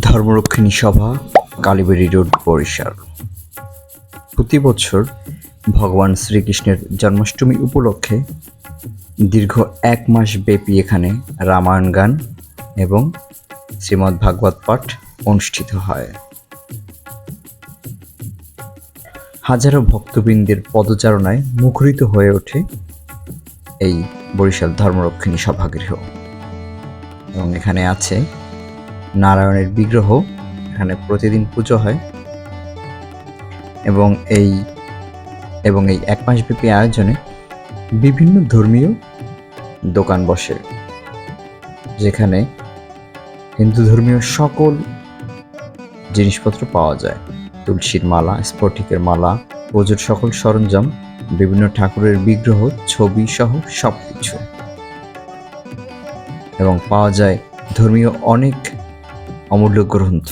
ধর্মরক্ষিণী সভা, কালীবাড়ি রোড, বরিশাল। প্রতি বছর ভগবান শ্রীকৃষ্ণের জন্মাষ্টমী উপলক্ষে দীর্ঘ এক মাস ব্যাপী এখানে রামায়ণ গান এবং শ্রীমদ্ ভাগবত পাঠ অনুষ্ঠিত হয়। হাজারো ভক্তবৃন্দের পদচারণায় মুখরিত হয়ে ওঠে এই বরিশাল ধর্মরক্ষিণী সভাগৃহ। এবং এখানে আছে নারায়ণের বিগ্রহ, এখানে প্রতিদিন পুজো হয়। এবং এই এবং এই এক মাসব্যাপী আয়োজনে বিভিন্ন ধর্মীয় দোকান বসে, যেখানে হিন্দু ধর্মীয় সকল জিনিসপত্র পাওয়া যায়। তুলসীর মালা, স্ফটিকের মালা, পুজোর সকল সরঞ্জাম, বিভিন্ন ঠাকুরের বিগ্রহ, ছবি সহ সব কিছু এবং পাওয়া যায় ধর্মীয় অনেক অমূল্য গ্রন্থ।